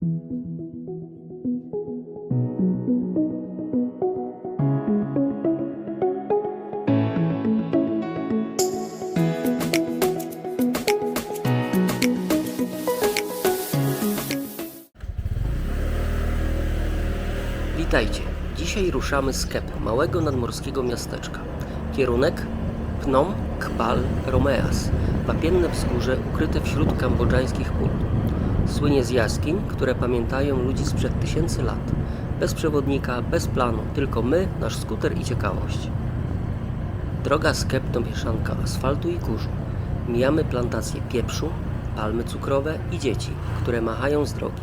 Witajcie. Dzisiaj ruszamy z Kep, małego nadmorskiego miasteczka. Kierunek Phnom Kbal Romeas, wapienne wzgórze ukryte wśród kambodżańskich pól. Słynie z jaskiń, które pamiętają ludzi sprzed tysięcy lat. Bez przewodnika, bez planu, tylko my, nasz skuter i ciekawość. Droga z Kep to mieszanka asfaltu i kurzu. Mijamy plantacje pieprzu, palmy cukrowe i dzieci, które machają z drogi.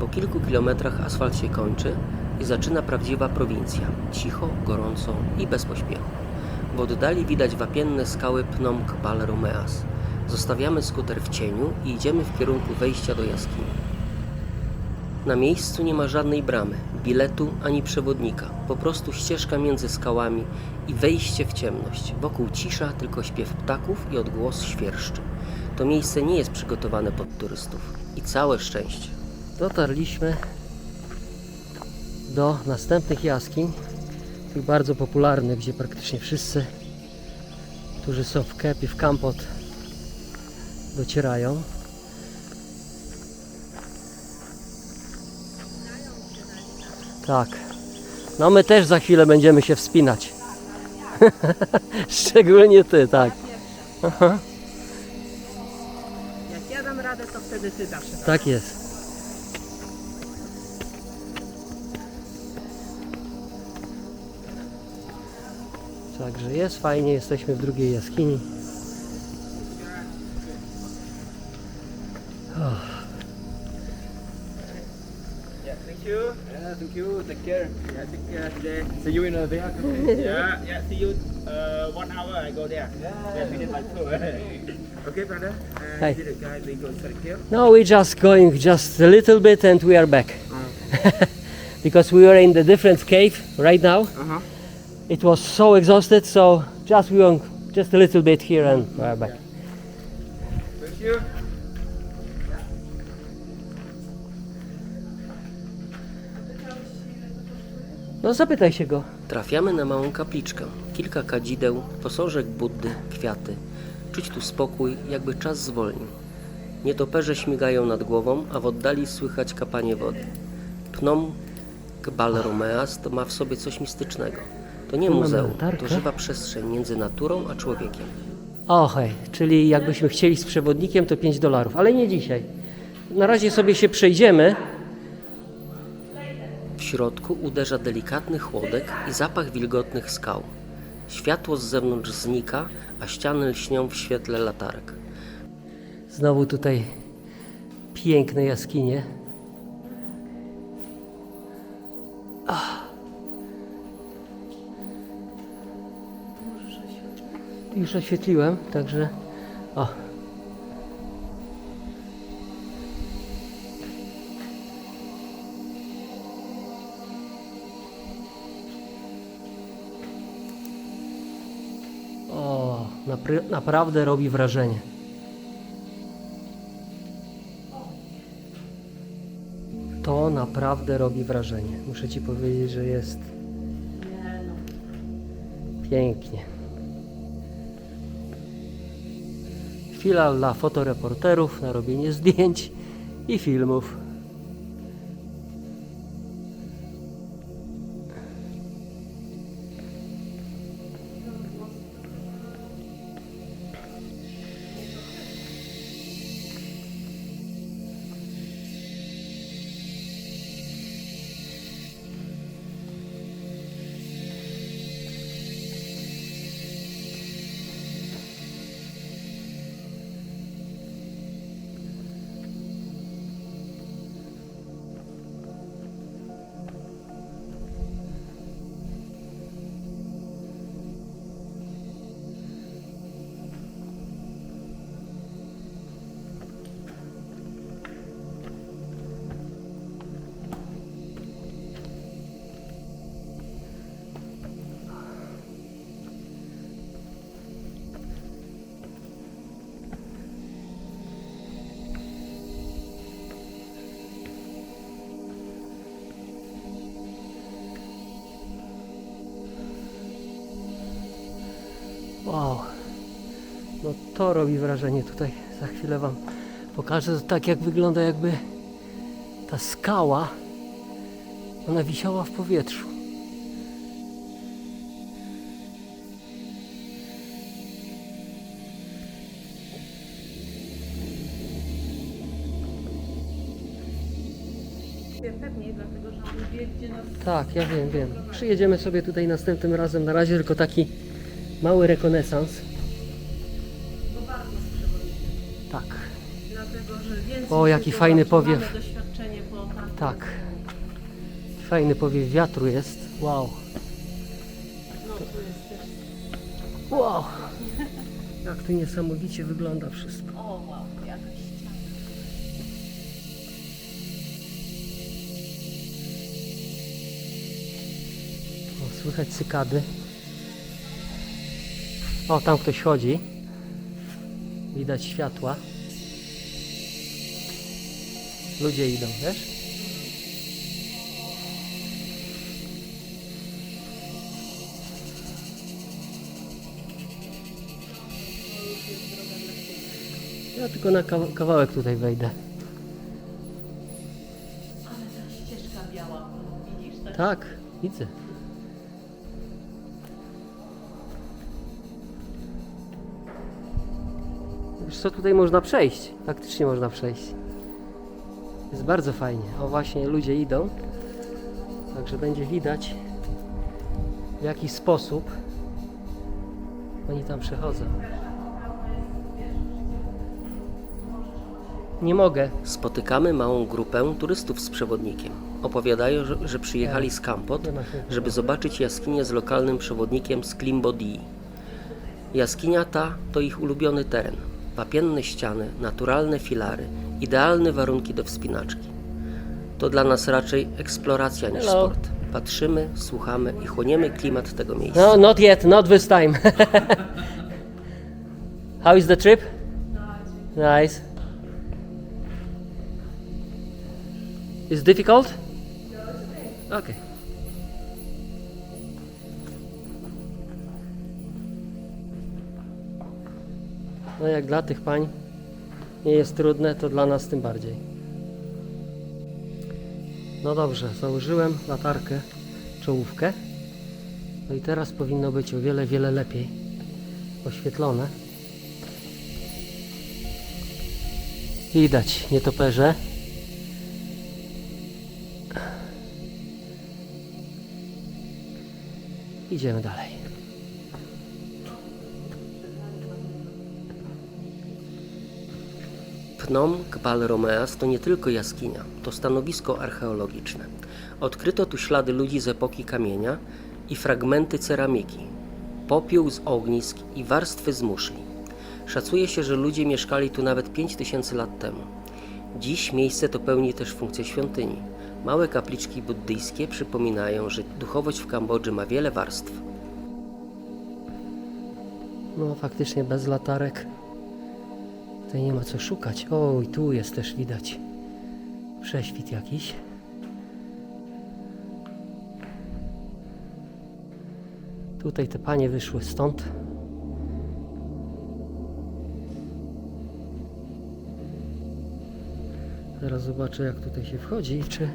Po kilku kilometrach asfalt się kończy i zaczyna prawdziwa prowincja. Cicho, gorąco i bez pośpiechu. W oddali widać wapienne skały Phnom Kbal Romeas. Zostawiamy skuter w cieniu i idziemy w kierunku wejścia do jaskini. Na miejscu nie ma żadnej bramy, biletu ani przewodnika. Po prostu ścieżka między skałami i wejście w ciemność. Wokół cisza, tylko śpiew ptaków i odgłos świerszczy. To miejsce nie jest przygotowane pod turystów. I całe szczęście. Dotarliśmy do następnych jaskiń, tych bardzo popularnych, gdzie praktycznie wszyscy, którzy są w Kepie, w Kampot, docierają. Tak. No my też za chwilę będziemy się wspinać. Szczególnie ty, tak. Aha, Jak ja dam radę, to wtedy ty dasz radę. tak jest. Także jest fajnie, jesteśmy w drugiej jaskini. Take care. Yeah, take care today. See you in a vehicle. yeah, yeah. See you. Uh, one hour I go there. Yeah, finish my tour. okay, brother. Uh, Hi. See the guy. We go straight here. No, we're just going just a little bit and we are back. because we were in the different cave right now. Uh huh. It was so exhausted, so just we went just a little bit here and we are back. Thank you. No zapytaj się go. Trafiamy na małą kapliczkę. Kilka kadzideł, posążek Buddy, kwiaty. Czuć tu spokój, jakby czas zwolnił. Nietoperze śmigają nad głową, a w oddali słychać kapanie wody. Pnom Kbal Romeas to ma w sobie coś mistycznego. To nie muzeum, to żywa przestrzeń między naturą a człowiekiem. Ochej, czyli jakbyśmy chcieli z przewodnikiem to 5 dolarów, ale nie dzisiaj. Na razie sobie się przejdziemy. Środku uderza delikatny chłodek i zapach wilgotnych skał. Światło z zewnątrz znika, a ściany lśnią w świetle latarek. Znowu tutaj piękne jaskinie. Ach. Już oświetliłem, także. O. naprawdę robi wrażenie. To naprawdę robi wrażenie. Muszę Ci powiedzieć, że jest pięknie. Chwila dla fotoreporterów na robienie zdjęć i filmów. To robi wrażenie tutaj. Za chwilę Wam pokażę tak jak wygląda jakby ta skała. Ona wisiała w powietrzu. Tak, ja wiem, wiem. Przyjedziemy sobie tutaj następnym razem. Na razie tylko taki mały rekonesans. Dlatego, że więcej O, jaki fajny powiew. Doświadczenie po tak. Fajny powiew wiatru jest. Wow. No, tu jest też... Wow. Jak to niesamowicie wygląda wszystko. O, wow, jakaś ściana. O, słychać cykady. O, tam ktoś chodzi. Widać światła. Ludzie idą, wiesz? Ja tylko na kawa- kawałek tutaj wejdę. Ale ta ścieżka biała, widzisz? Tak? Tak, widzę. Wiesz co, tutaj można przejść. Faktycznie można przejść. Jest bardzo fajnie. O właśnie, ludzie idą. Także będzie widać w jaki sposób oni tam przechodzą. Nie mogę. Spotykamy małą grupę turystów z przewodnikiem. Opowiadają, że, że przyjechali z Kampot, żeby zobaczyć jaskinię z lokalnym przewodnikiem z Klimbodii. Jaskinia ta to ich ulubiony teren. Wapienne ściany, naturalne filary, idealne warunki do wspinaczki. To dla nas raczej eksploracja niż Hello. sport. Patrzymy, słuchamy i chłoniemy klimat tego miejsca. No, not yet, not this time. How is the trip? Nice. Is difficult? Okay. No jak dla tych pań nie jest trudne, to dla nas tym bardziej. No dobrze, założyłem latarkę, czołówkę. No i teraz powinno być o wiele, wiele lepiej oświetlone. Widać nietoperze. Idziemy dalej. Phnom Kpal Romeas to nie tylko jaskinia, to stanowisko archeologiczne. Odkryto tu ślady ludzi z epoki kamienia i fragmenty ceramiki, popiół z ognisk i warstwy z muszli. Szacuje się, że ludzie mieszkali tu nawet 5000 lat temu. Dziś miejsce to pełni też funkcję świątyni. Małe kapliczki buddyjskie przypominają, że duchowość w Kambodży ma wiele warstw. No faktycznie bez latarek Tutaj nie ma co szukać. O, i tu jest też widać prześwit jakiś. Tutaj te panie wyszły stąd. Teraz zobaczę jak tutaj się wchodzi i czy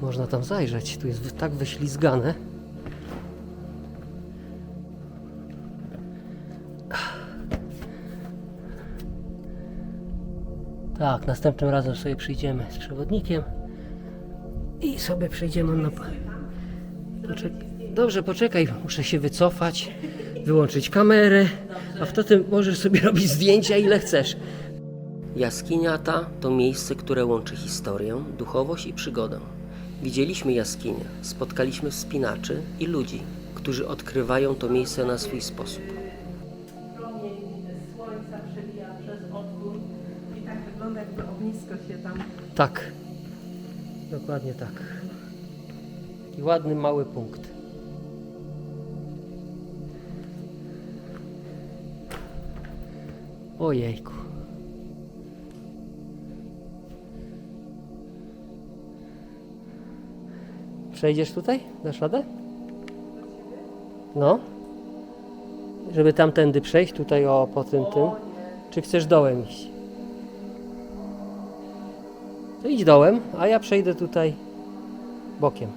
można tam zajrzeć. Tu jest tak wyślizgane. Tak, następnym razem sobie przyjdziemy z przewodnikiem i sobie przejdziemy na. Poczek... Dobrze, poczekaj, muszę się wycofać, wyłączyć kamerę, a wtedy możesz sobie robić zdjęcia ile chcesz. Jaskinia ta to miejsce, które łączy historię, duchowość i przygodę. Widzieliśmy jaskinię, spotkaliśmy wspinaczy i ludzi, którzy odkrywają to miejsce na swój sposób. Tak. Dokładnie tak. Taki ładny mały punkt. Ojejku. Przejdziesz tutaj? Dasz radę? No. Żeby tamtędy przejść, tutaj o po tym tym. Czy chcesz dołem iść? To idź dołem, a ja przejdę tutaj bokiem.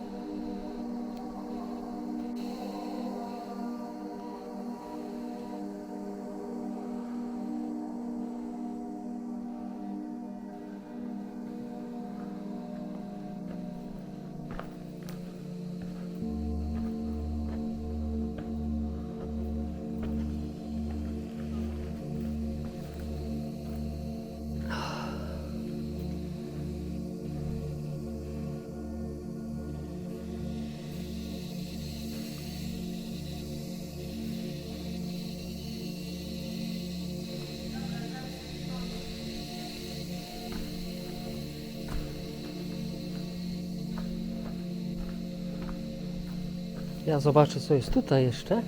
Ja zobaczę, co jest tutaj jeszcze.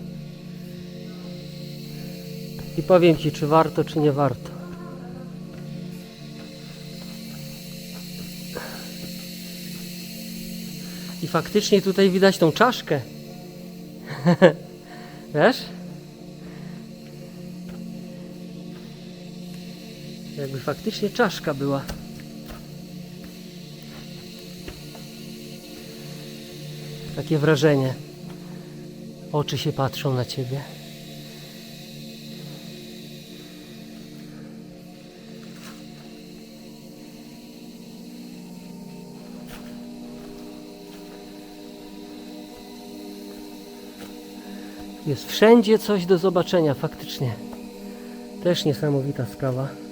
I powiem Ci, czy warto, czy nie warto. I faktycznie tutaj widać tą czaszkę. Wiesz? Jakby faktycznie czaszka była. Takie wrażenie. Oczy się patrzą na ciebie. Jest wszędzie coś do zobaczenia, faktycznie. Też niesamowita sprawa.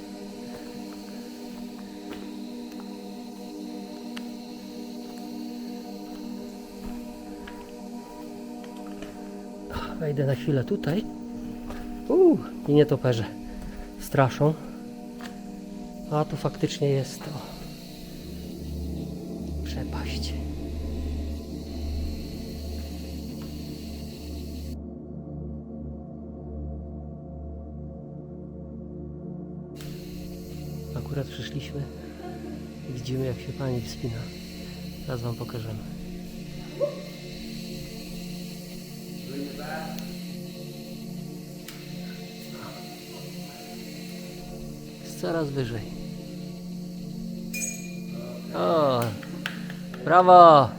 Wejdę na chwilę tutaj. Uuu, i nietoperze straszą. A tu faktycznie jest to przepaść. Akurat przyszliśmy widzimy jak się pani wspina. Teraz wam pokażemy. Coraz wyżej. O! Brawo!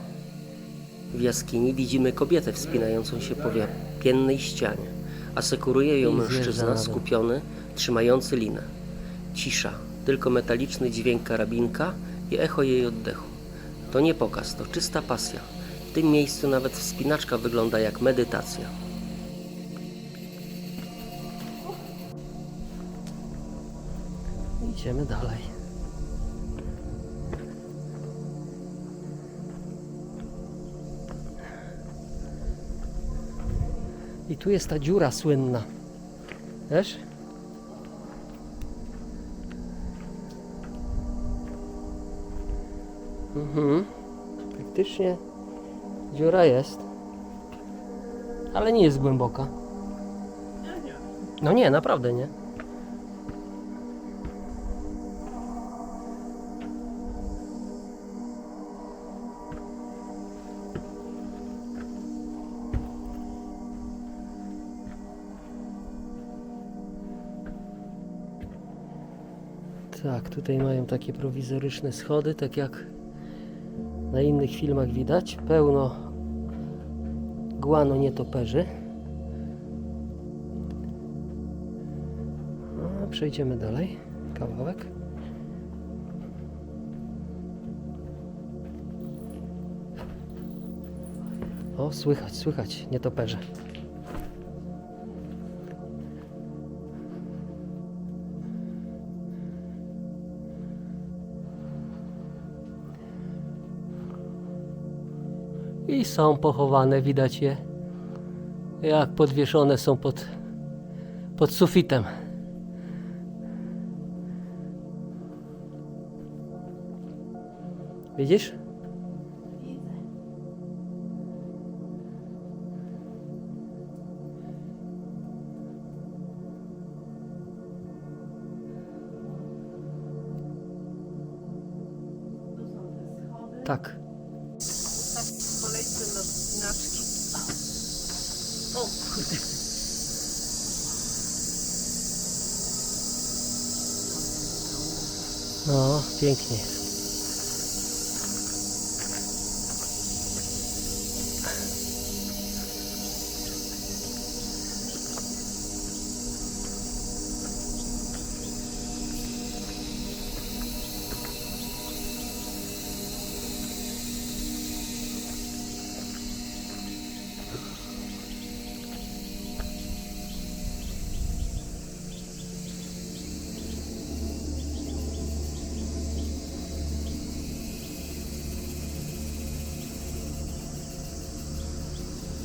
W jaskini widzimy kobietę wspinającą się po piennej ścianie. Asekuruje ją I zjeżdża mężczyzna skupiony, trzymający linę. Cisza, tylko metaliczny dźwięk karabinka i echo jej oddechu. To nie pokaz, to czysta pasja. W tym miejscu nawet wspinaczka wygląda jak medytacja. Idziemy dalej. I tu jest ta dziura słynna. Wiesz? Mhm. Faktycznie dziura jest. Ale nie jest głęboka. No nie, naprawdę nie. Tak, tutaj mają takie prowizoryczne schody, tak jak na innych filmach widać. Pełno guano nietoperzy. A, przejdziemy dalej. Kawałek. O, słychać, słychać nietoperze. Są pochowane, widać je. Jak podwieszone są pod, pod sufitem. Widzisz? Tak. W kolejce na wspinaczki. O kurde. No, pięknie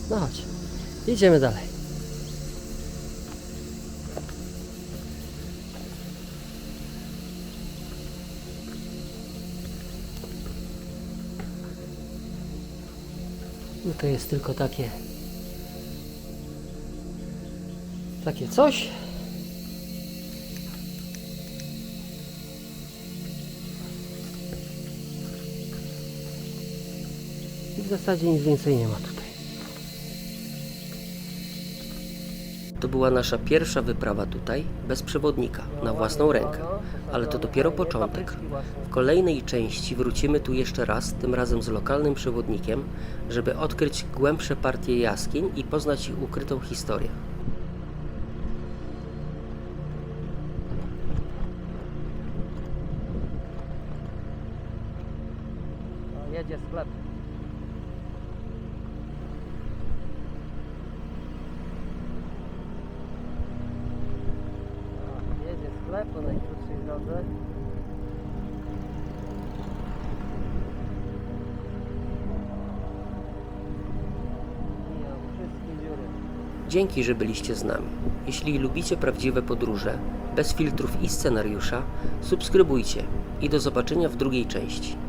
No chodź, idziemy dalej. No to jest tylko takie takie coś. I w zasadzie nic więcej nie ma tutaj. To była nasza pierwsza wyprawa tutaj, bez przewodnika, na własną rękę. Ale to dopiero początek. W kolejnej części wrócimy tu jeszcze raz, tym razem z lokalnym przewodnikiem, żeby odkryć głębsze partie jaskiń i poznać ich ukrytą historię. Po najkrótszej drodze. Dzięki, że byliście z nami. Jeśli lubicie prawdziwe podróże, bez filtrów i scenariusza, subskrybujcie i do zobaczenia w drugiej części.